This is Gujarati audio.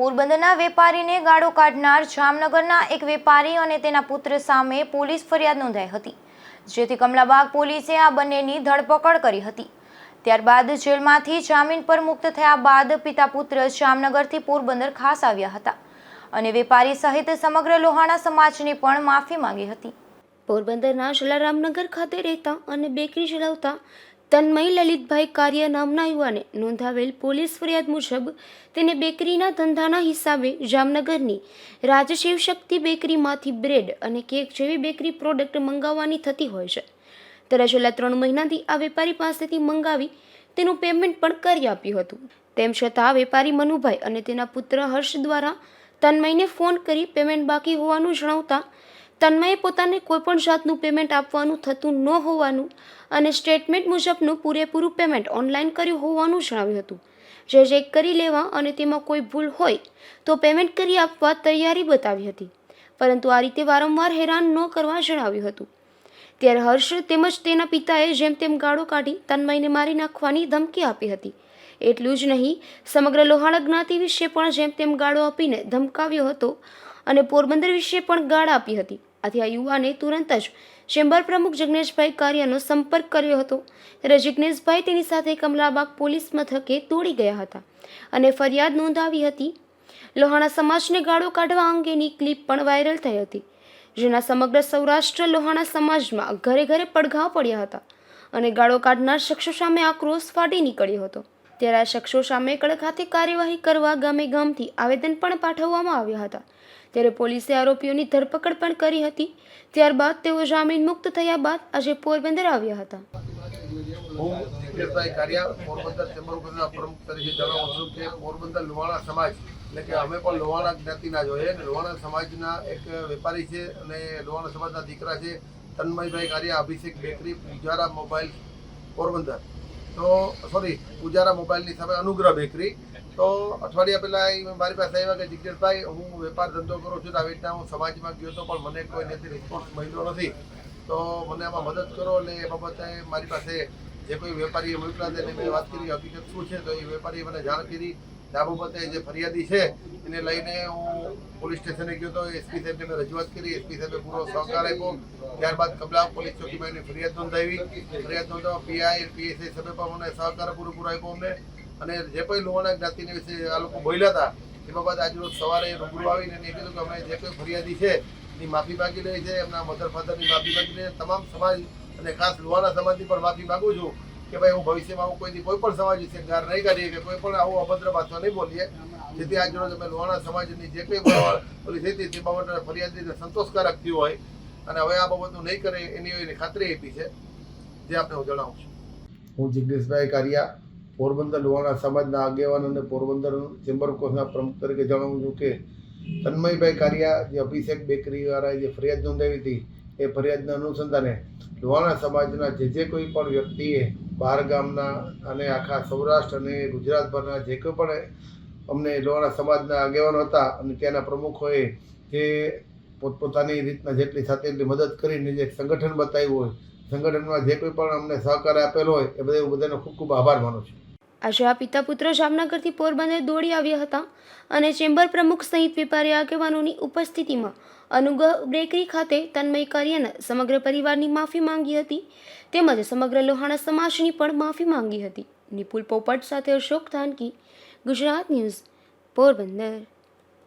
પોરબંદરના વેપારીને ગાળો કાઢનાર જામનગરના એક વેપારી અને તેના પુત્ર સામે પોલીસ ફરિયાદ નોંધાઈ હતી, જેથી કમલાબાગ પોલીસે આ બંનેની ધરપકડ કરી હતી. ત્યારબાદ જેલમાંથી જામીન પર મુક્ત થયા બાદ પિતા પુત્ર જામનગરથી પોરબંદર ખાસ આવ્યા હતા અને વેપારી સહિત સમગ્ર લોહાણા સમાજની પણ માફી માંગી હતી. પોરબંદરના જલારામનગર ખાતે રહેતા અને બેકરી ચલાવતા તન્મય લલિતભાઈ કાર્ય નામના યુવાને નોંધાવેલ પોલીસ ફરિયાદ મુજબ તેને બેકરીના ધંધાના હિસાબે જામનગરની રાજશિવ શક્તિ બેકરીમાંથી બ્રેડ અને કેક જેવી બેકરી પ્રોડક્ટ મંગાવવાની થતી હોય છે. ત્યારે છેલ્લા ત્રણ મહિનાથી આ વેપારી પાસેથી મંગાવી તેનું પેમેન્ટ પણ કરી આપ્યું હતું. તેમ છતાં વેપારી મનુભાઈ અને તેના પુત્ર હર્ષ દ્વારા તન્મયને ફોન કરી પેમેન્ટ બાકી હોવાનું જણાવતા તન્મયે પોતાને કોઈપણ જાતનું પેમેન્ટ આપવાનું થતું ન હોવાનું અને સ્ટેટમેન્ટ મુજબનું પૂરેપૂરું પેમેન્ટ ઓનલાઈન કર્યું હોવાનું જણાવ્યું હતું. જે ચેક કરી લેવા અને તેમાં કોઈ ભૂલ હોય તો પેમેન્ટ કરી આપવા તૈયારી બતાવી હતી. પરંતુ આ રીતે વારંવાર હેરાન ન કરવા જણાવ્યું હતું. ત્યારે હર્ષ તેમજ તેના પિતાએ જેમ તેમ ગાળો કાઢી તન્મયને મારી નાખવાની ધમકી આપી હતી. એટલું જ નહીં, સમગ્ર લોહાણા જ્ઞાતિ વિશે પણ જેમ તેમ ગાળો આપીને ધમકાવ્યો હતો અને પોરબંદર વિશે પણ ગાળ આપી હતી. આથી આ યુવાને તુરંત જ ચેમ્બર પ્રમુખ જિગ્નેશભાઈ કાર્યનો સંપર્ક કર્યો હતો. ત્યારે જિજ્ઞેશભાઈ તેની સાથે કમલાબાગ પોલીસ મથકે દોડી ગયા હતા અને ફરિયાદ નોંધાવી હતી. લોહાણા સમાજને ગાળો કાઢવા અંગેની ક્લિપ પણ વાયરલ થઈ હતી, જેના સમગ્ર સૌરાષ્ટ્ર લોહાણા સમાજમાં ઘરે ઘરે પડઘા પડ્યા હતા અને ગાળો કાઢનાર શખ્સો સામે આક્રોશ ફાટી નીકળ્યો હતો. ત્યારે આ શખ્સો સામે કડક કાર્યવાહી કરવા ગામે ગામથી આવેદન પણ પાઠવવામાં આવ્યા હતા. ત્યારે પોલીસે આરોપીઓની ધરપકડ પણ કરી હતી. ત્યારબાદ તેઓ જામીન મુક્ત થયા બાદ આજે પોરબંદર આવ્યા હતા. પોરબંદર લોહાણા સમાજ, એટલે કે અમે પણ લોહાણા જ્ઞાતિના જોઈએ લોહાણા સમાજના એક વેપારી છે અને લોહાણા સમાજના દીકરા છે તન્મયભાઈ કારિયા, અભિષેક બેકરી, પૂજારા મોબાઈલ, પોરબંદર. તો સોરી પૂજારા મોબાઈલની સામે અનુગ્રહ બેકરી. તો, અઠવાડિયા પહેલા મારી પાસે આવ્યા કે જિગ્નેશભાઈ હું વેપાર ધંધો કરું છું આવી રીતના હું સમાજમાં ગયો તો પણ મને કોઈ નથી રિસ્પોન્સ મળ્યો નથી. તો મને આમાં મદદ કરો એટલે એ બાબતે મારી પાસે જે કોઈ વેપારીએ મોકલા તેને મેં વાત કરી, હકીકત શું છે, તો એ વેપારીએ મને જાણ કરી. આ બાબતે જે ફરિયાદી છે, એને લઈને હું પોલીસ સ્ટેશને ગયો તો એસપી સાહેબને મેં રજૂઆત કરી. એસપી સાહેબે પૂરો સહકાર આપ્યો. ત્યારબાદ કબલા પોલીસ ચોકીમાં એની ફરિયાદ નોંધાવી. ફરિયાદ નોંધાવવા પીઆઈ પીએસઆઈ સાહેબે પણ મને સહકાર પૂરેપૂરો આપ્યો અમને. અને જે કોઈ લોહાણા જ્ઞાતિને વિશે આ લોકો બોલ્યા હતા એ બાબતે આજરોજ સવારે રૂબરૂ આવીને એને કીધું કે અમે જે કોઈ ફરિયાદી છે, એની માફી માગી રહી છે. એમના મધર ફાધરની માફી માગી તમામ સમાજ અને ખાસ લોહાણા સમાજની પણ માફી માંગુ છું. કે ભાઈ હું ભવિષ્યમાં આવું કોઈથી કોઈ પણ સમાજ વિશે ગાર નહીં કરીએ કે કોઈ પણ આવું અભદ્ર ભાષા નહીં બોલીએ. જેથી આજ રોજ અમે લોહાણા સમાજની જે કંઈ ઓલી થઈ હતી, તે બાબતે ફરિયાદીને સંતોષકારક થયું હોય. અને હવે આ બાબતનું નહીં કરે એની એની ખાતરી આપી છે, જે આપને હું જણાવું છું. હું જિગ્નેશભાઈ કારિયા, પોરબંદર લોહાણા સમાજના આગેવાન અને પોરબંદર ચેમ્બર કોર્સના પ્રમુખ તરીકે જણાવું છું કે તન્મયભાઈ કારિયા જે અભિષેક બેકરીવાળાએ જે ફરિયાદ નોંધાવી હતી, એ ફરિયાદના અનુસંધાને લોહાણા સમાજના જે જે કોઈ પણ વ્યક્તિએ બહાર ગામના અને આખા સૌરાષ્ટ્ર અને ગુજરાતભરના જે કોઈ પણ અમને લોહાણા સમાજના આગેવાનો હતા અને ત્યાંના પ્રમુખોએ જે પોતપોતાની રીતના જેટલી સાથે એટલી મદદ કરીને જે સંગઠન બતાવ્યું હોય, સંગઠનમાં જે કોઈ પણ અમને સહકાર આપેલો હોય, એ બધા બધાનો ખૂબ ખૂબ આભાર માનું છું. આજે આ પિતા પુત્ર જામનગરથી પોરબંદર દોડી આવ્યા હતા અને ચેમ્બર પ્રમુખ સહિત વેપારી આગેવાનોની ઉપસ્થિતિમાં અનુગ્રહ બેકરી ખાતે તન્મય કાર્યના સમગ્ર પરિવારની માફી માંગી હતી તેમજ સમગ્ર લોહાણા સમાજની પણ માફી માંગી હતી. નિપુલ પોપટ સાથે અશોક ધાનકી, ગુજરાત ન્યૂઝ, પોરબંદર.